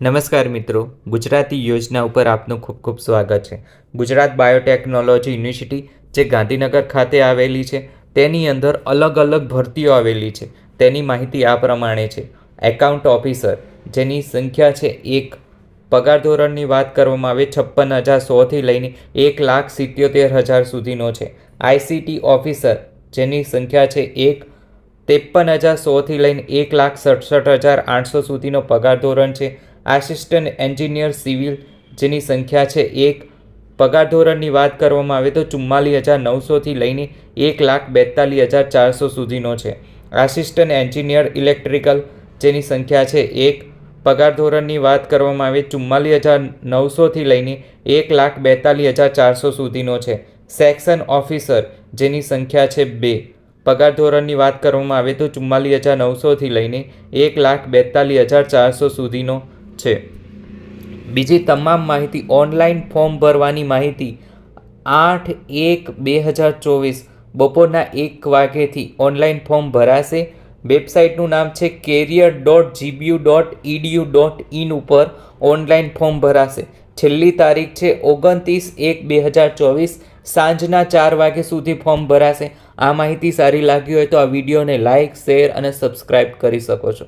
નમસ્કાર મિત્રો, ગુજરાતી યોજના ઉપર આપનું ખૂબ ખૂબ સ્વાગત છે. ગુજરાત બાયોટેકનોલોજી યુનિવર્સિટી જે ગાંધીનગર ખાતે આવેલી છે, તેની અંદર અલગ અલગ ભરતીઓ આવેલી છે. તેની માહિતી આ પ્રમાણે છે. એકાઉન્ટ ઓફિસર, જેની સંખ્યા છે એક, પગાર ધોરણની વાત કરવામાં આવે, છપ્પન હજાર સોથી લઈને એક લાખ સિત્યોતેર હજાર સુધીનો છે. આઈસીટી ઓફિસર, જેની સંખ્યા છે એક, ત્રેપન હજાર સોથી લઈને એક લાખ સડસઠ હજાર આઠસો સુધીનો પગાર ધોરણ છે. આસિસ્ટન્ટ એન્જિનિયર સિવિલ જેની સંખ્યા છે એક. પગાર ધોરણની વાત કરવામાં આવે તો ચુમ્માલીસ હજાર નવસોથી લઈને એક લાખ બેતાલીસ હજાર ચારસો સુધીનો છે. આસિસ્ટન્ટ એન્જિનિયર ઇલેક્ટ્રિકલ જેની સંખ્યા છે એક. પગાર ધોરણની વાત કરવામાં આવે ચુમ્માલીસ હજાર નવસોથી લઈને એક લાખ બેતાલીસ હજાર ચારસો સુધીનો છે. સેક્શન ઓફિસર જેની સંખ્યા છે બે. પગાર ધોરણની વાત કરવામાં આવે તો ચુમ્માલીસ હજાર નવસોથી લઈને એક લાખ બેતાલીસ હજાર ચારસો સુધીનો છે. બીજી તમામ માહિતી ઓનલાઈન ફોર્મ ભરવાની માહિતી આઠ એક બે હજાર ચોવીસ બપોરના એક વાગ્યેથી ઓનલાઈન ફોર્મ ભરાશે. વેબસાઇટનું નામ છે career dot GBU dot EDU dot in ઉપર ઓનલાઈન ફોર્મ ભરાશે. છેલ્લી તારીખ છે ઓગણત્રીસ એક બે હજાર ચોવીસ સાંજના ચાર વાગે સુધી ફોર્મ ભરાશે. આ માહિતી સારી લાગી હોય તો આ વિડીયોને લાઇક શેર અને સબસ્ક્રાઈબ કરી શકો છો.